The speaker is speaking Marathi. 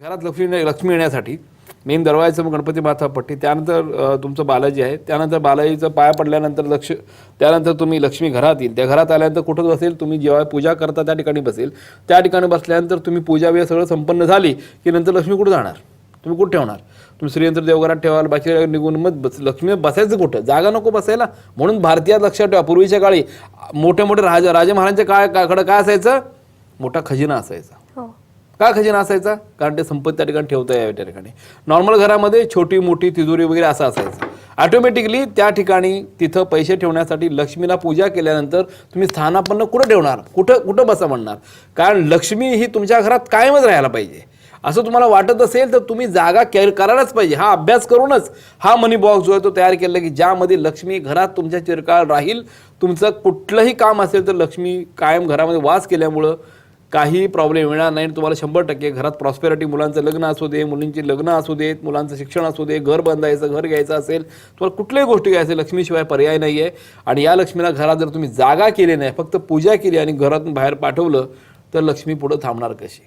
घरात लक्ष्मी लक्ष्मी येण्यासाठी मेन दरवाजाचं मग गणपती माथा पट्टी त्यानंतर तुमचं बालाजी आहे. त्यानंतर बालाजीचं पाया पडल्यानंतर लक्ष त्यानंतर तुम्ही लक्ष्मी घरात येईल. त्या घरात आल्यानंतर कुठं बसेल? तुम्ही जेव्हा पूजा करता त्या ठिकाणी बसेल. त्या ठिकाणी बसल्यानंतर तुम्ही पूजा वेळ सगळं संपन्न झाली की नंतर लक्ष्मी कुठं जाणार? तुम्ही कुठं ठेवणार? तुम्ही श्रीयंत्र देवघरात ठेवाल बाकी निघून मग बस लक्ष्मी बसायचं कुठं? जागा नको बसायला. म्हणून भारतीयात लक्षात ठेवा पूर्वीच्या काळी मोठे मोठे राजा राजे महाराजांच्या काळ काकडं काय असायचं? मोठा खजिना असायचा. हो. का खजिना असायचा? कारण ते संपत्ती त्या ठिकाणी ठेवता यावी त्या ठिकाणी. नॉर्मल घरामध्ये छोटी मोठी तिजोरी वगैरे असं असायचं. ऑटोमॅटिकली त्या ठिकाणी तिथं पैसे ठेवण्यासाठी लक्ष्मीला पूजा केल्यानंतर तुम्ही स्थानापन्न कुठं ठेवणार? कुठं कुठं बसा म्हणणार? कारण लक्ष्मी ही तुमच्या घरात कायमच राहायला पाहिजे. असं तुम्हाला वाटत असेल तर तुम्ही जागा केअर करायलाच पाहिजे. हा अभ्यास करूनच हा मनी बॉक्स जो आहे तो तयार केला की ज्यामध्ये लक्ष्मी घरात तुमच्या चिरकाळ राहील. तुमचं कुठलंही काम असेल तर लक्ष्मी कायम घरामध्ये वास केल्यामुळं काही प्रॉब्लेम येणार नाही तुम्हाला शंभर टक्के घरात प्रॉस्पेरिटी मुलांचं लग्न असू दे मुलींची लग्न असू देत मुलांचं शिक्षण असू दे घर बांधायचं घर घ्यायचं असेल तुम्हाला कुठल्याही गोष्टी घ्यायचं लक्ष्मीशिवाय पर्याय नाही आहे आणि या लक्ष्मीला घरात जर तुम्ही जागा केली नाही फक्त पूजा केली आणि घरातून बाहेर पाठवलं तर लक्ष्मी पुढं थांबणार कशी?